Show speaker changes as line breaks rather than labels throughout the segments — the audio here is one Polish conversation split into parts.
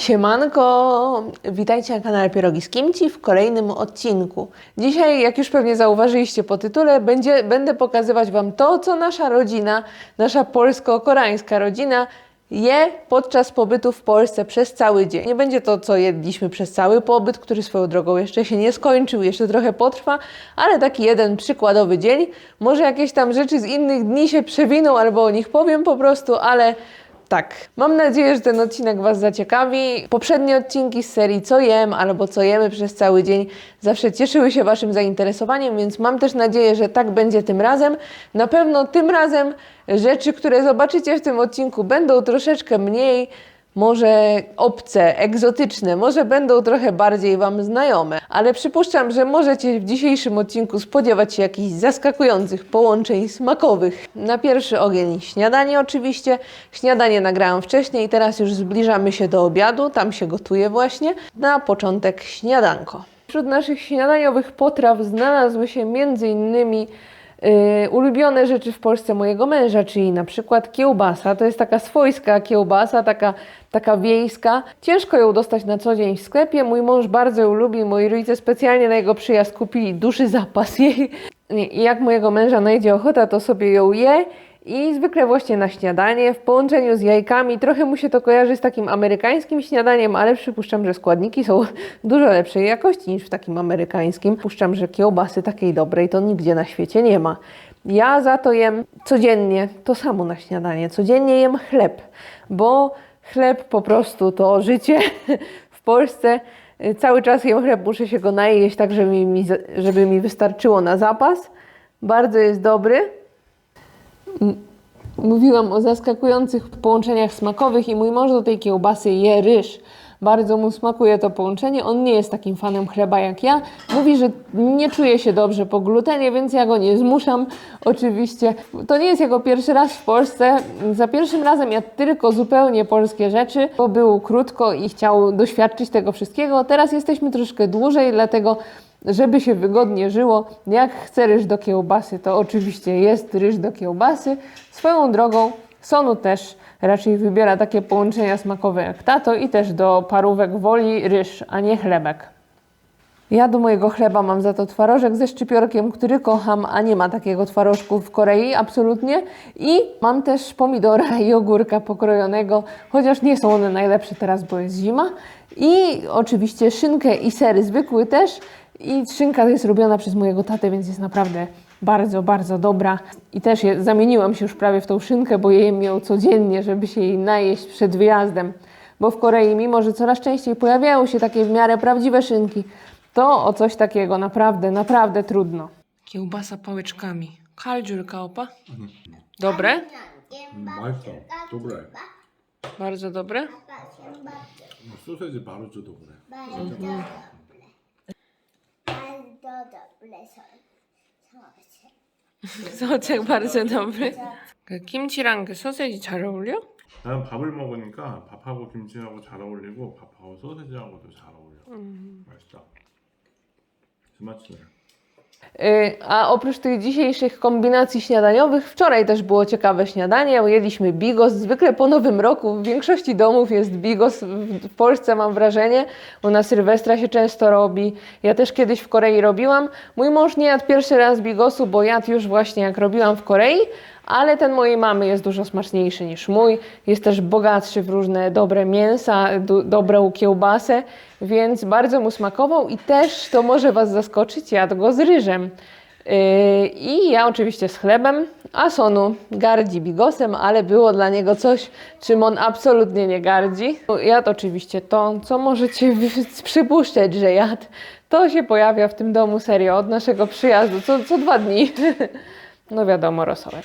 Siemanko! Witajcie na kanale Pierogi z Kimci w kolejnym odcinku. Dzisiaj, jak już pewnie zauważyliście po tytule, będzie, będę pokazywać Wam to, co nasza rodzina, nasza polsko-koreańska rodzina je podczas pobytu w Polsce przez cały dzień. Nie będzie to, co jedliśmy przez cały pobyt, który swoją drogą jeszcze się nie skończył, jeszcze trochę potrwa, ale taki jeden przykładowy dzień. Może jakieś tam rzeczy z innych dni się przewiną, albo o nich powiem po prostu, ale tak, mam nadzieję, że ten odcinek Was zaciekawi. Poprzednie odcinki z serii Co jem albo Co jemy przez cały dzień zawsze cieszyły się Waszym zainteresowaniem, więc mam też nadzieję, że tak będzie tym razem. Na pewno tym razem rzeczy, które zobaczycie w tym odcinku będą troszeczkę mniej może obce, egzotyczne, może będą trochę bardziej Wam znajome, ale przypuszczam, że możecie w dzisiejszym odcinku spodziewać się jakichś zaskakujących połączeń smakowych. Na pierwszy ogień śniadanie oczywiście. Śniadanie nagrałam wcześniej, teraz już zbliżamy się do obiadu, tam się gotuje właśnie. Na początek śniadanko. Wśród naszych śniadaniowych potraw znalazły się innymi Yy, ulubione rzeczy w Polsce mojego męża, czyli na przykład kiełbasa. To jest taka swojska kiełbasa, taka, taka wiejska. Ciężko ją dostać na co dzień w sklepie. Mój mąż bardzo ją lubi. Moi rodzice specjalnie na jego przyjazd kupili duży zapas jej. I jak mojego męża najdzie ochota, to sobie ją je. I zwykle właśnie na śniadanie, w połączeniu z jajkami. Trochę mu się to kojarzy z takim amerykańskim śniadaniem, ale przypuszczam, że składniki są dużo lepszej jakości niż w takim amerykańskim. Przypuszczam, że kiełbasy takiej dobrej to nigdzie na świecie nie ma. Ja za to jem codziennie to samo na śniadanie. Codziennie jem chleb, bo chleb po prostu to życie w Polsce. Cały czas jem chleb, muszę się go najeść, tak żeby mi, żeby mi wystarczyło na zapas. Bardzo jest dobry. Mówiłam o zaskakujących połączeniach smakowych i mój mąż do tej kiełbasy je ryż. Bardzo mu smakuje to połączenie. On nie jest takim fanem chleba jak ja. Mówi, że nie czuje się dobrze po glutenie, więc ja go nie zmuszam. Oczywiście. To nie jest jego pierwszy raz w Polsce. Za pierwszym razem jadł tylko zupełnie polskie rzeczy, bo był krótko i chciał doświadczyć tego wszystkiego. Teraz jesteśmy troszkę dłużej, dlatego żeby się wygodnie żyło, jak chce ryż do kiełbasy, to oczywiście jest ryż do kiełbasy. Swoją drogą Sonu też raczej wybiera takie połączenia smakowe jak tato i też do parówek woli ryż, a nie chlebek. Ja do mojego chleba mam za to twarożek ze szczypiorkiem, który kocham, a nie ma takiego twarożku w Korei, absolutnie. I mam też pomidora i ogórka pokrojonego, chociaż nie są one najlepsze teraz, bo jest zima. I oczywiście szynkę i sery zwykły też. I szynka jest robiona przez mojego tatę, więc jest naprawdę bardzo, bardzo dobra. I też je, zamieniłam się już prawie w tą szynkę, bo jem ją codziennie, żeby się jej najeść przed wyjazdem. Bo w Korei, mimo że coraz częściej pojawiają się takie w miarę prawdziwe szynki, to o coś takiego naprawdę, naprawdę trudno. Kiełbasa pałeczkami. Kaldziurka opa. Dobre?
맛있어. 도브레.
Bardzo dobre.
소세지 바로 줘 도브
Soczek bardzo dobry. 김치랑 그 소세지 잘 어울려?
나는 밥을 먹으니까 밥하고 김치하고 잘 어울리고 밥하고 소세지하고도 잘 어울려. 맛있다. 스마치네.
Y, A oprócz tych dzisiejszych kombinacji śniadaniowych, wczoraj też było ciekawe śniadanie. Jedliśmy bigos. Zwykle po nowym roku w większości domów jest bigos. W Polsce mam wrażenie, bo na Sylwestra się często robi. Ja też kiedyś w Korei robiłam. Mój mąż nie jadł pierwszy raz bigosu, bo jadł już właśnie jak robiłam w Korei, ale ten mojej mamy jest dużo smaczniejszy niż mój. Jest też bogatszy w różne dobre mięsa, do, dobrą kiełbasę, więc bardzo mu smakował i też to może Was zaskoczyć, jadł go z ryżem. Yy, I ja oczywiście z chlebem, a Sonu gardzi bigosem, ale było dla niego coś, czym on absolutnie nie gardzi. Jadł oczywiście to, co możecie przypuszczać, że jadł. To się pojawia w tym domu serio od naszego przyjazdu, co, co dwa dni. No wiadomo, rosołek.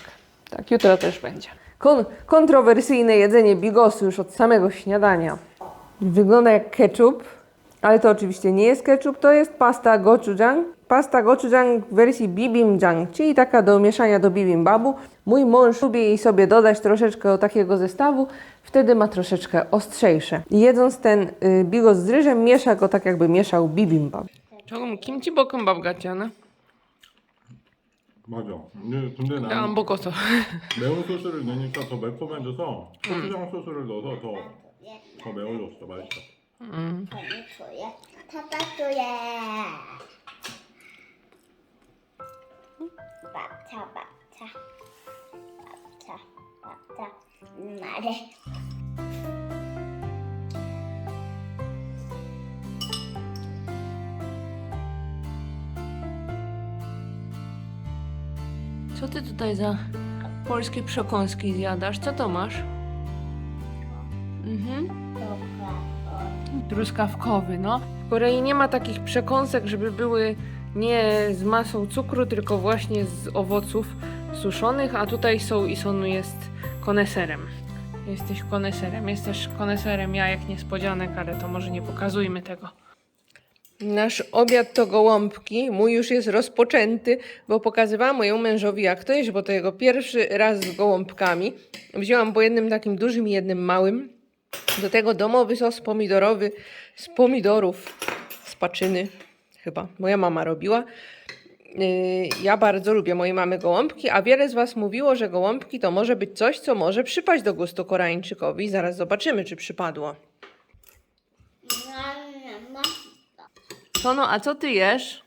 Tak, jutro też będzie. Kon kontrowersyjne jedzenie bigosu już od samego śniadania. Wygląda jak ketchup, ale to oczywiście nie jest ketchup, to jest pasta gochujang. Pasta gochujang w wersji bibimjang, czyli taka do mieszania do bibimbabu. Mój mąż lubi sobie dodać troszeczkę takiego zestawu, wtedy ma troszeczkę ostrzejsze. Jedząc ten y, bigos z ryżem, miesza go tak jakby mieszał bibimbab. Czołom kimchi bokum babgaciana.
맞아. 근데, 근데
나 안
나는
먹어서.
매운 소스를 넣으니까 더 매콤해져서 고추장 소스를 넣어서 더더 매워졌어. 맛있어.
음, 말
Co ty tutaj za polskie przekąski zjadasz? Co to masz? Mhm. Truskawkowy, no. W Korei nie ma takich przekąsek, żeby były nie z masą cukru, tylko właśnie z owoców suszonych, a tutaj są i Sonu jest koneserem. Jesteś koneserem, jest też koneserem jajek niespodzianek, ale to może nie pokazujmy tego. Nasz obiad to gołąbki. Mój już jest rozpoczęty, bo pokazywałam mojemu mężowi, jak to jest, bo to jego pierwszy raz z gołąbkami. Wzięłam po jednym takim dużym i jednym małym. Do tego domowy sos pomidorowy z pomidorów, z paczyny chyba. Moja mama robiła. Yy, Ja bardzo lubię mojej mamy gołąbki, a wiele z Was mówiło, że gołąbki to może być coś, co może przypaść do gustu Koreańczykowi. Zaraz zobaczymy, czy przypadło. Sonu, a co ty jesz?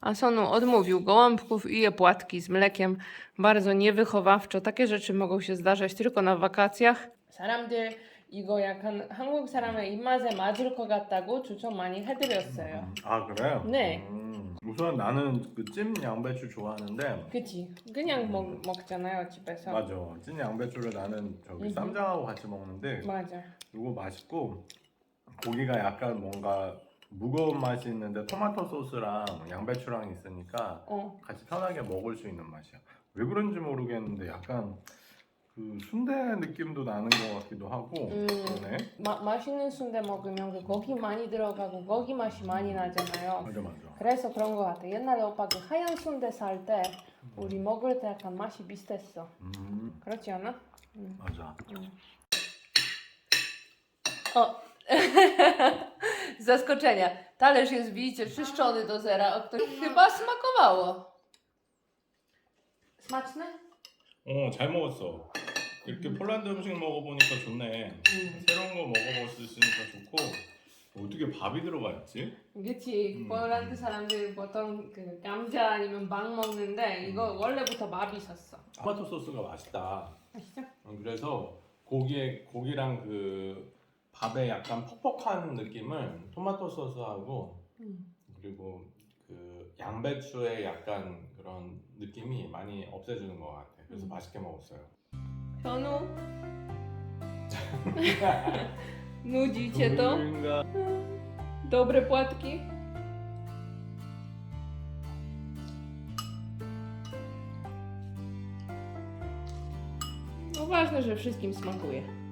A Sonu odmówił gołąbków i je płatki z mlekiem. Bardzo niewychowawczo. Takie rzeczy mogą się zdarzać tylko na wakacjach. 사람들 이거 약간 한국 사람의 입맛에 맞을 것 같다고 추천 많이 해드렸어요.
아 그래?
네.
음, 우선 나는 그 찜 양배추 좋아하는데
그치? 그냥 먹, 먹잖아요 집에서.
맞아 찐 양배추를 나는 저기
음.
쌈장하고 같이 먹는데
맞아.
이거 맛있고 고기가 약간 뭔가 무거운 맛이 있는데 토마토 소스랑 양배추랑 있으니까
어.
같이 편하게 먹을 수 있는 맛이야. 왜 그런지 모르겠는데 약간 그 순대 느낌도 나는 것 같기도 하고
음.
그러네.
마, 맛있는 순대 먹으면 그 고기 많이 들어가고 고기 맛이 많이 나잖아요.
맞아 맞아.
그래서 그런 것 같아. 옛날에 오빠 그 하얀 순대 살 때 우리 먹을 때 약간 맛이 비슷했어.
음
그렇지 않아?
맞아.
O! Z zaskoczenia. Talerz jest, widzicie, czyszczony do zera. O, to chyba smakowało. Smaczne?
어 잘 먹었어. 이렇게 폴란드 음식 먹어보니까 좋네. 새로운 거 먹어볼 수 있으니까 좋고 어떻게 밥이 들어가 있지?
그치.
음.
폴란드 사람들 보통 그 감자 아니면 빵 먹는데 이거 원래부터 밥이 있었어.
토마토 소스가 맛있다.
맛있죠?
어, 그래서 고기에 고기랑 그 밥에 약간 퍽퍽한 느낌을 토마토 소스하고
음.
그리고 그 양배추의 약간 그런 느낌이 많이 없애주는 것 같아. 그래서
음.
맛있게 먹었어요.
현우? Nudzi cię to? Dobre płatki? No ważne, że wszystkim smakuje.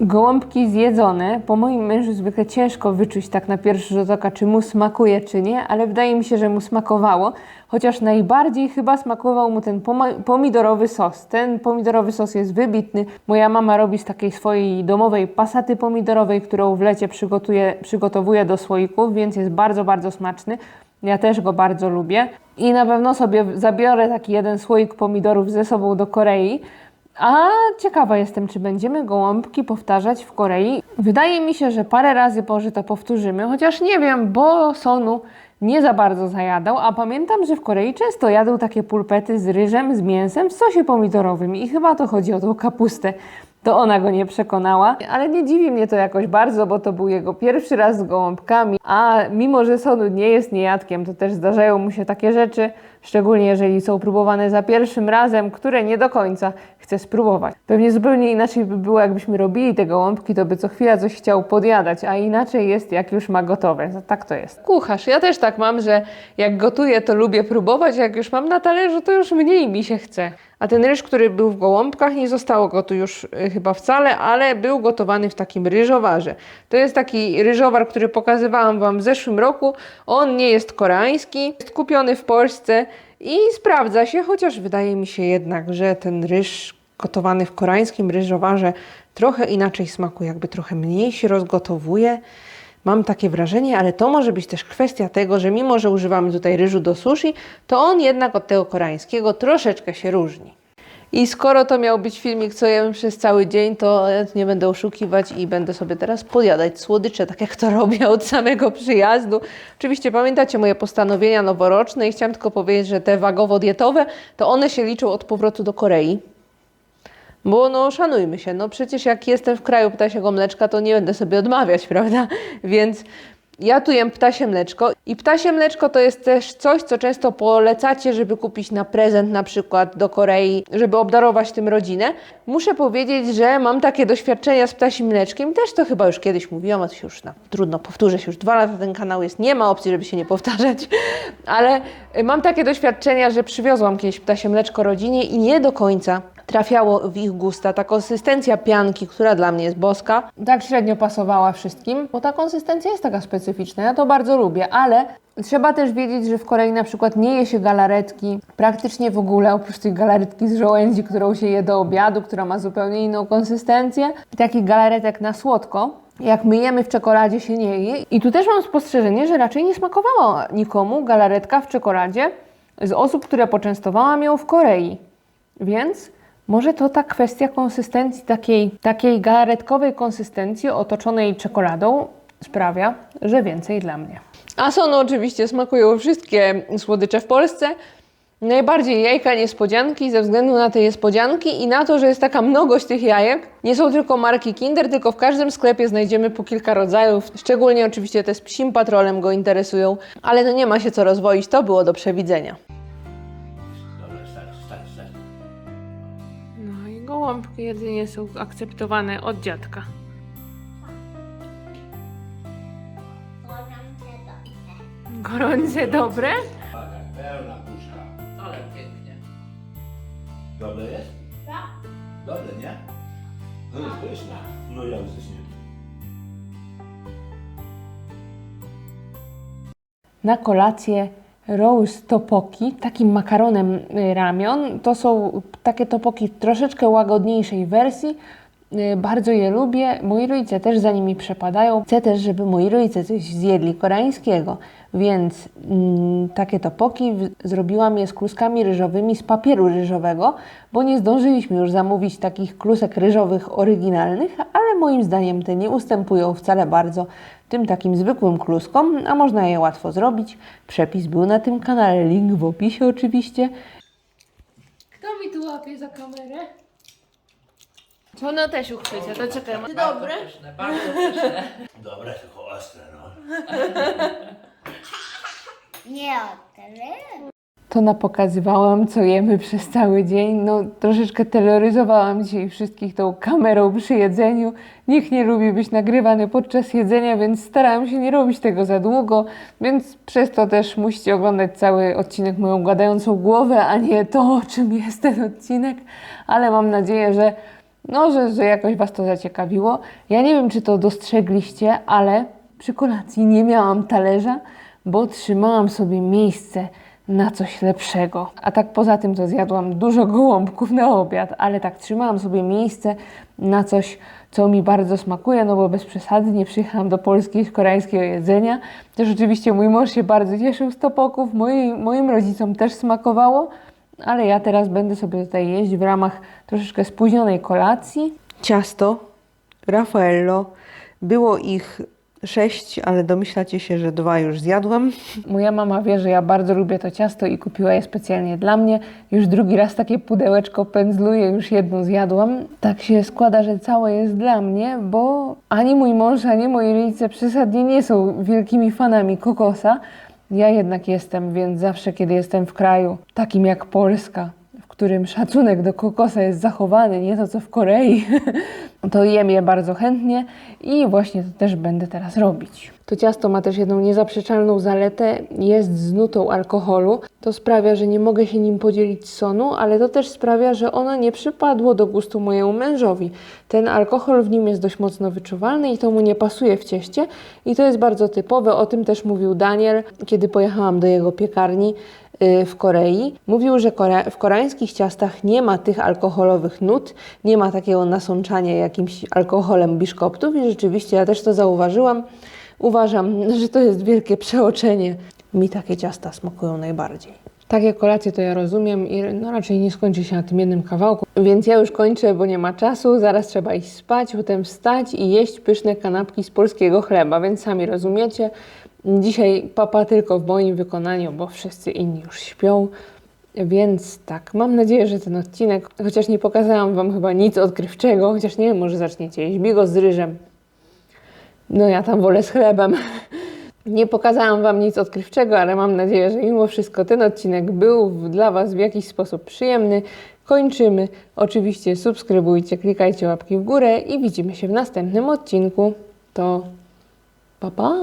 Gołąbki zjedzone. Po moim mężu zwykle ciężko wyczuć tak na pierwszy rzut oka, czy mu smakuje, czy nie, ale wydaje mi się, że mu smakowało. Chociaż najbardziej chyba smakował mu ten pomidorowy sos. Ten pomidorowy sos jest wybitny. Moja mama robi z takiej swojej domowej pasaty pomidorowej, którą w lecie przygotuje, przygotowuje do słoików, więc jest bardzo, bardzo smaczny. Ja też go bardzo lubię. I na pewno sobie zabiorę taki jeden słoik pomidorów ze sobą do Korei. A ciekawa jestem, czy będziemy gołąbki powtarzać w Korei. Wydaje mi się, że parę razy może to powtórzymy, chociaż nie wiem, bo Sonu nie za bardzo zajadał, a pamiętam, że w Korei często jadł takie pulpety z ryżem, z mięsem w sosie pomidorowym i chyba to chodzi o tą kapustę. To ona go nie przekonała, ale nie dziwi mnie to jakoś bardzo, bo to był jego pierwszy raz z gołąbkami, a mimo, że Sonu nie jest niejadkiem, to też zdarzają mu się takie rzeczy, szczególnie jeżeli są próbowane za pierwszym razem, które nie do końca chce spróbować. Pewnie zupełnie inaczej by było, jakbyśmy robili te gołąbki, to by co chwila coś chciał podjadać, a inaczej jest, jak już ma gotowe. Tak to jest. Kucharz, ja też tak mam, że jak gotuję, to lubię próbować, jak już mam na talerzu, to już mniej mi się chce. A ten ryż, który był w gołąbkach, nie zostało go tu już y, chyba wcale, ale był gotowany w takim ryżowarze. To jest taki ryżowar, który pokazywałam Wam w zeszłym roku. On nie jest koreański, jest kupiony w Polsce i sprawdza się, chociaż wydaje mi się jednak, że ten ryż gotowany w koreańskim ryżowarze trochę inaczej smakuje, jakby trochę mniej się rozgotowuje. Mam takie wrażenie, ale to może być też kwestia tego, że mimo, że używamy tutaj ryżu do sushi, to on jednak od tego koreańskiego troszeczkę się różni. I skoro to miał być filmik, co jemy przez cały dzień, to nie będę oszukiwać i będę sobie teraz podjadać słodycze, tak jak to robię od samego przyjazdu. Oczywiście pamiętacie moje postanowienia noworoczne i chciałam tylko powiedzieć, że te wagowo-dietowe, to one się liczą od powrotu do Korei. Bo no szanujmy się, no przecież jak jestem w kraju ptasiego mleczka, to nie będę sobie odmawiać, prawda? Więc ja tu jem ptasie mleczko i ptasie mleczko to jest też coś, co często polecacie, żeby kupić na prezent na przykład do Korei, żeby obdarować tym rodzinę. Muszę powiedzieć, że mam takie doświadczenia z ptasim mleczkiem, też to chyba już kiedyś mówiłam, a to się już trudno, powtórzę się, już dwa lata ten kanał jest, nie ma opcji, żeby się nie powtarzać, ale mam takie doświadczenia, że przywiozłam kiedyś ptasie mleczko rodzinie i nie do końca trafiało w ich gusta. Ta konsystencja pianki, która dla mnie jest boska, tak średnio pasowała wszystkim, bo ta konsystencja jest taka specyficzna. Ja to bardzo lubię, ale trzeba też wiedzieć, że w Korei na przykład nie je się galaretki praktycznie w ogóle, oprócz tej galaretki z żołędzi, którą się je do obiadu, która ma zupełnie inną konsystencję. Takich galaretek na słodko. Jak my jemy w czekoladzie się nie je. I tu też mam spostrzeżenie, że raczej nie smakowała nikomu galaretka w czekoladzie z osób, które poczęstowałam ją w Korei. Więc może to ta kwestia konsystencji, takiej, takiej galaretkowej konsystencji otoczonej czekoladą sprawia, że więcej dla mnie. A Sonu oczywiście smakują wszystkie słodycze w Polsce. Najbardziej jajka niespodzianki ze względu na te niespodzianki i na to, że jest taka mnogość tych jajek. Nie są tylko marki Kinder, tylko w każdym sklepie znajdziemy po kilka rodzajów. Szczególnie oczywiście te z psim patrolem go interesują, ale to nie ma się co rozwoić, to było do przewidzenia. Gołąbki jedynie są akceptowane od dziadka. Gorące dobre?
Uwaga, pełna puszka.
Ale pięknie.
Dobre jest?
Tak.
Dobre, nie? No jest pyszna. No ja już nie.
Na kolację roast topoki, takim makaronem y, ramion. To są takie topoki w troszeczkę łagodniejszej wersji. Y, Bardzo je lubię. Moi rodzice też za nimi przepadają. Chcę też, żeby moi rodzice coś zjedli koreańskiego, więc mm, takie topoki zrobiłam je z kluskami ryżowymi z papieru ryżowego, bo nie zdążyliśmy już zamówić takich klusek ryżowych oryginalnych, ale moim zdaniem te nie ustępują wcale bardzo tym takim zwykłym kluskom, a można je łatwo zrobić. Przepis był na tym kanale, link w opisie oczywiście. Kto mi tu łapie za kamerę? Co ona też uchwycia, to czekaj.
Bardzo pyszne, bardzo pyszne.
Dobre, tylko ostre, no.
Nie.
To napokazywałam, co jemy przez cały dzień. No, troszeczkę terroryzowałam dzisiaj wszystkich tą kamerą przy jedzeniu. Nikt nie lubi być nagrywany podczas jedzenia, więc starałam się nie robić tego za długo, więc przez to też musicie oglądać cały odcinek moją gadającą głowę, a nie to, o czym jest ten odcinek. Ale mam nadzieję, że, no, że, że jakoś Was to zaciekawiło. Ja nie wiem, czy to dostrzegliście, ale przy kolacji nie miałam talerza, bo trzymałam sobie miejsce na coś lepszego. A tak poza tym to zjadłam dużo gołąbków na obiad, ale tak trzymałam sobie miejsce na coś, co mi bardzo smakuje, no bo bez przesady nie przyjechałam do Polski z koreańskiego jedzenia. Też oczywiście mój mąż się bardzo cieszył z topoków, moi, moim rodzicom też smakowało, ale ja teraz będę sobie tutaj jeść w ramach troszeczkę spóźnionej kolacji. Ciasto, Raffaello, było ich sześć, ale domyślacie się, że dwa już zjadłam. Moja mama wie, że ja bardzo lubię to ciasto i kupiła je specjalnie dla mnie. Już drugi raz takie pudełeczko pędzluję, już jedno zjadłam. Tak się składa, że całe jest dla mnie, bo ani mój mąż, ani moi rodzice przesadnie nie są wielkimi fanami kokosa. Ja jednak jestem, więc zawsze, kiedy jestem w kraju takim jak Polska, którym szacunek do kokosa jest zachowany, nie to co w Korei, to jem je bardzo chętnie i właśnie to też będę teraz robić. To ciasto ma też jedną niezaprzeczalną zaletę, jest z nutą alkoholu. To sprawia, że nie mogę się nim podzielić z sonu, ale to też sprawia, że ono nie przypadło do gustu mojemu mężowi. Ten alkohol w nim jest dość mocno wyczuwalny i to mu nie pasuje w cieście i to jest bardzo typowe. O tym też mówił Daniel, kiedy pojechałam do jego piekarni w Korei. Mówił, że w koreańskich ciastach nie ma tych alkoholowych nut, nie ma takiego nasączania jakimś alkoholem biszkoptów i rzeczywiście ja też to zauważyłam. Uważam, że to jest wielkie przeoczenie. Mi takie ciasta smakują najbardziej. Takie kolacje to ja rozumiem i no raczej nie skończy się na tym jednym kawałku. Więc ja już kończę, bo nie ma czasu. Zaraz trzeba iść spać, potem wstać i jeść pyszne kanapki z polskiego chleba, więc sami rozumiecie. Dzisiaj papa tylko w moim wykonaniu, bo wszyscy inni już śpią. Więc tak, mam nadzieję, że ten odcinek, chociaż nie pokazałam Wam chyba nic odkrywczego, chociaż nie wiem, może zaczniecie jeść bigos z ryżem. No ja tam wolę z chlebem. Nie pokazałam Wam nic odkrywczego, ale mam nadzieję, że mimo wszystko ten odcinek był dla Was w jakiś sposób przyjemny. Kończymy. Oczywiście subskrybujcie, klikajcie łapki w górę i widzimy się w następnym odcinku. To pa pa!